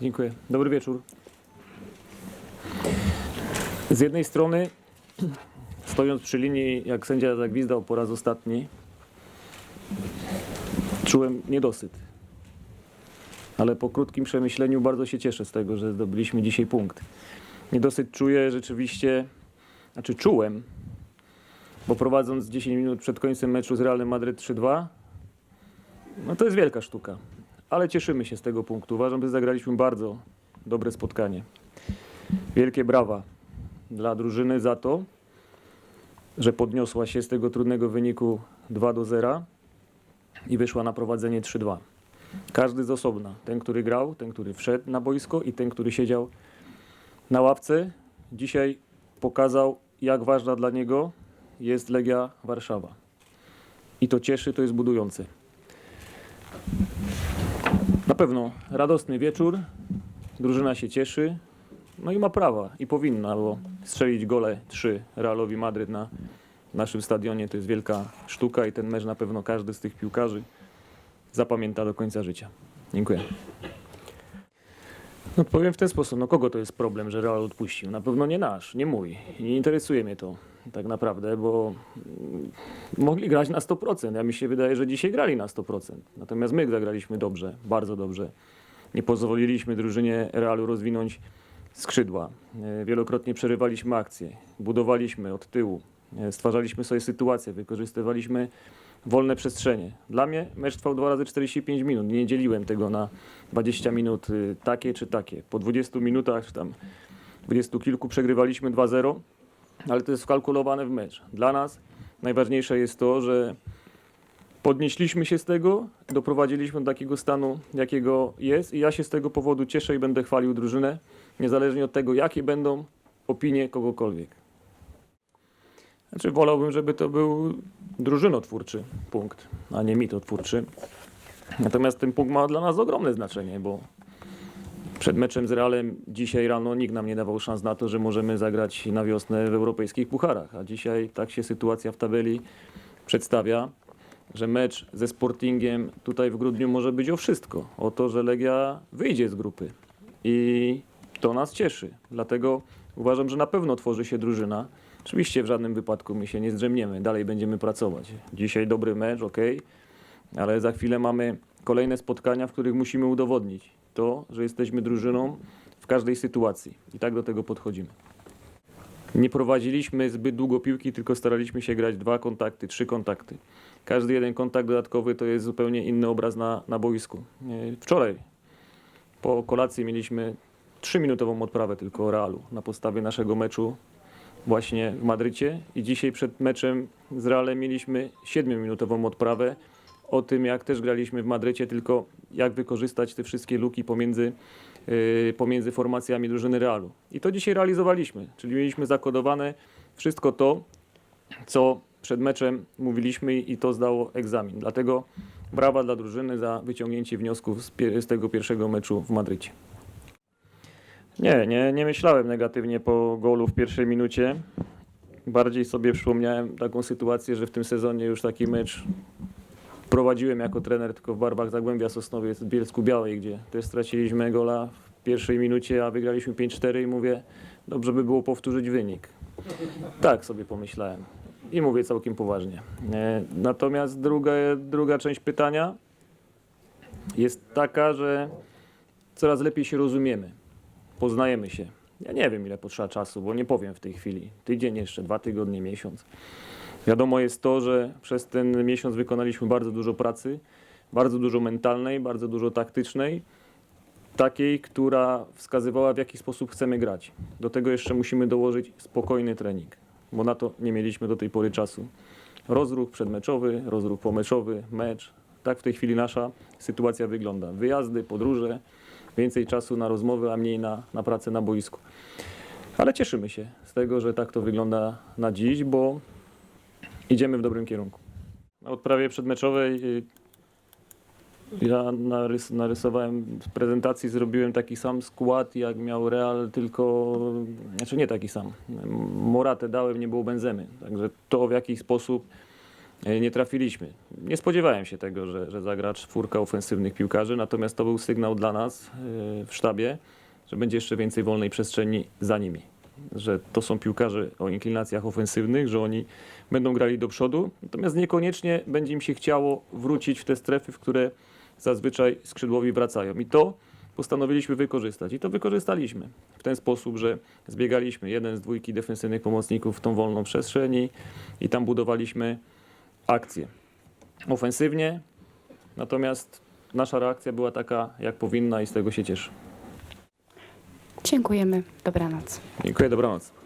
Dziękuję. Dobry wieczór. Z jednej strony, stojąc przy linii, jak sędzia zagwizdał po raz ostatni, czułem niedosyt. Ale po krótkim przemyśleniu bardzo się cieszę z tego, że zdobyliśmy dzisiaj punkt. Niedosyt czuję rzeczywiście, znaczy czułem, bo prowadząc 10 minut przed końcem meczu z Realem Madryt 3-2, no to jest wielka sztuka. Ale cieszymy się z tego punktu. Uważam, że zagraliśmy bardzo dobre spotkanie. Wielkie brawa dla drużyny za to, że podniosła się z tego trudnego wyniku 2 do 0 i wyszła na prowadzenie 3-2. Każdy z osobna. Ten, który grał, ten, który wszedł na boisko i ten, który siedział na ławce, dzisiaj pokazał, jak ważna dla niego jest Legia Warszawa. I to cieszy, to jest budujące. Na pewno radosny wieczór, drużyna się cieszy, no i ma prawa i powinna, bo strzelić gole 3 Realowi Madryt na naszym stadionie to jest wielka sztuka i ten mecz na pewno każdy z tych piłkarzy zapamięta do końca życia. Dziękuję. No powiem w ten sposób, no kogo to jest problem, że Real odpuścił? Na pewno nie nasz, nie mój. Nie interesuje mnie to tak naprawdę, bo mm, mogli grać na 100%. Ja mi się wydaje, że dzisiaj grali na 100%. Natomiast my zagraliśmy dobrze, bardzo dobrze. Nie pozwoliliśmy drużynie Realu rozwinąć skrzydła. E, Wielokrotnie przerywaliśmy akcje, budowaliśmy od tyłu, e, stwarzaliśmy sobie sytuacje, wykorzystywaliśmy wolne przestrzenie. Dla mnie mecz trwał 2 razy 45 minut. Nie dzieliłem tego na 20 minut y, takie czy takie. Po 20 minutach, czy tam 20 kilku przegrywaliśmy 2-0, ale to jest wkalkulowane w mecz. Dla nas najważniejsze jest to, że podnieśliśmy się z tego, doprowadziliśmy do takiego stanu, jakiego jest i ja się z tego powodu cieszę i będę chwalił drużynę, niezależnie od tego, jakie będą opinie kogokolwiek. Znaczy wolałbym, żeby to był drużynotwórczy punkt, a nie mitotwórczy. Natomiast ten punkt ma dla nas ogromne znaczenie, bo przed meczem z Realem dzisiaj rano nikt nam nie dawał szans na to, że możemy zagrać na wiosnę w europejskich pucharach. A dzisiaj tak się sytuacja w tabeli przedstawia, że mecz ze Sportingiem tutaj w grudniu może być o wszystko. O to, że Legia wyjdzie z grupy. I to nas cieszy. Dlatego uważam, że na pewno tworzy się drużyna. Oczywiście w żadnym wypadku my się nie zdrzemniemy, dalej będziemy pracować. Dzisiaj dobry mecz, ok, ale za chwilę mamy kolejne spotkania, w których musimy udowodnić to, że jesteśmy drużyną w każdej sytuacji. I tak do tego podchodzimy. Nie prowadziliśmy zbyt długo piłki, tylko staraliśmy się grać dwa kontakty, trzy kontakty. Każdy jeden kontakt dodatkowy to jest zupełnie inny obraz na, na boisku. Wczoraj po kolacji mieliśmy trzyminutową odprawę tylko Realu na podstawie naszego meczu właśnie w Madrycie i dzisiaj przed meczem z Realem mieliśmy 7-minutową odprawę o tym, jak też graliśmy w Madrycie, tylko jak wykorzystać te wszystkie luki pomiędzy, yy, pomiędzy formacjami drużyny Realu. I to dzisiaj realizowaliśmy, czyli mieliśmy zakodowane wszystko to, co przed meczem mówiliśmy i to zdało egzamin. Dlatego brawa dla drużyny za wyciągnięcie wniosków z, z tego pierwszego meczu w Madrycie. Nie, nie, nie myślałem negatywnie po golu w pierwszej minucie. Bardziej sobie przypomniałem taką sytuację, że w tym sezonie już taki mecz prowadziłem jako trener tylko w barwach Zagłębia Sosnowiec w Bielsku Białej, gdzie też straciliśmy gola w pierwszej minucie, a wygraliśmy 5-4 i mówię, dobrze by było powtórzyć wynik. Tak sobie pomyślałem. I mówię całkiem poważnie. E, Natomiast druga, druga część pytania jest taka, że coraz lepiej się rozumiemy poznajemy się. Ja nie wiem, ile potrzeba czasu, bo nie powiem w tej chwili. Tydzień jeszcze, dwa tygodnie, miesiąc. Wiadomo jest to, że przez ten miesiąc wykonaliśmy bardzo dużo pracy, bardzo dużo mentalnej, bardzo dużo taktycznej, takiej, która wskazywała, w jaki sposób chcemy grać. Do tego jeszcze musimy dołożyć spokojny trening, bo na to nie mieliśmy do tej pory czasu. Rozruch przedmeczowy, rozruch pomeczowy, mecz. Tak w tej chwili nasza sytuacja wygląda. Wyjazdy, podróże, więcej czasu na rozmowy, a mniej na, na pracę na boisku. Ale cieszymy się z tego, że tak to wygląda na dziś, bo idziemy w dobrym kierunku. Na odprawie przedmeczowej y, ja narys, narysowałem w prezentacji, zrobiłem taki sam skład, jak miał Real, tylko, znaczy nie taki sam. Moratę dałem, nie było Benzemy. Także to w jaki sposób e, nie trafiliśmy. Nie spodziewałem się tego, że, że zagra czwórka ofensywnych piłkarzy, natomiast to był sygnał dla nas e, w sztabie, że będzie jeszcze więcej wolnej przestrzeni za nimi. Że to są piłkarze o inklinacjach ofensywnych, że oni będą grali do przodu, natomiast niekoniecznie będzie im się chciało wrócić w te strefy, w które zazwyczaj skrzydłowi wracają. I to postanowiliśmy wykorzystać. I to wykorzystaliśmy w ten sposób, że zbiegaliśmy jeden z dwójki defensywnych pomocników w tą wolną przestrzeń i, i tam budowaliśmy akcję. Ofensywnie, natomiast nasza reakcja była taka, jak powinna i z tego się cieszę. Dziękujemy. Dobranoc. Dziękuję, dobranoc.